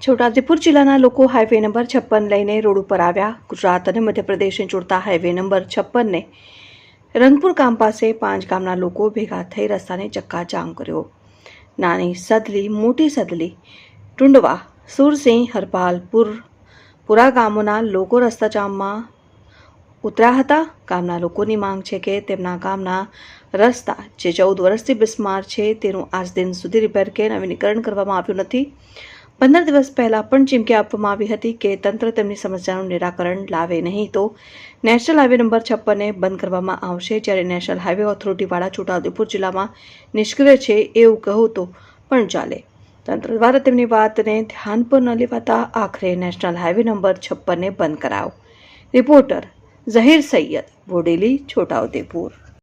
છોટાઉદેપુર જિલ્લાના લોકો highway number છપ્પન લઈને રોડ ઉપર આવ્યા. ગુજરાત અને મધ્યપ્રદેશને જોડતા હાઈવે નંબર છપ્પનને રંગપુર ગામ પાસે પાંચ ગામના લોકો ભેગા થઈ રસ્તાને ચક્કા ચક્કાજામ કર્યો. નાની સદલી, મોટી સદલી, ટુંડવા, સુરસિંહ, હરપાલપુર, પુરા ગામોના લોકો રસ્તા જામમાં ઉતર્યા હતા. ગામના લોકોની માંગ છે કે તેમના ગામના રસ્તા જે ચૌદ વર્ષથી બિસ્માર છે, તેનું આજ દિન સુધી રિપેર કે નવીનીકરણ કરવામાં આવ્યું નથી. પંદર દિવસ પહેલાં પણ ચીમકી આપવામાં આવી હતી કે તંત્ર તેમની સમસ્યાનું નિરાકરણ લાવે નહીં તો નેશનલ હાઈવે નંબર છપ્પનને બંધ કરવામાં આવશે. જ્યારે નેશનલ હાઈવે ઓથોરિટીવાળા છોટાઉદેપુર જિલ્લામાં નિષ્ક્રિય છે એવું કહું તો પણ ચાલે. તંત્ર દ્વારા તેમની વાતને ધ્યાન પર ન લેવાતા આખરે નેશનલ હાઈવે નંબર છપ્પનને બંધ કરાવો. રિપોર્ટર ઝહીર સૈયદ બોડેલી છોટાઉદેપુર.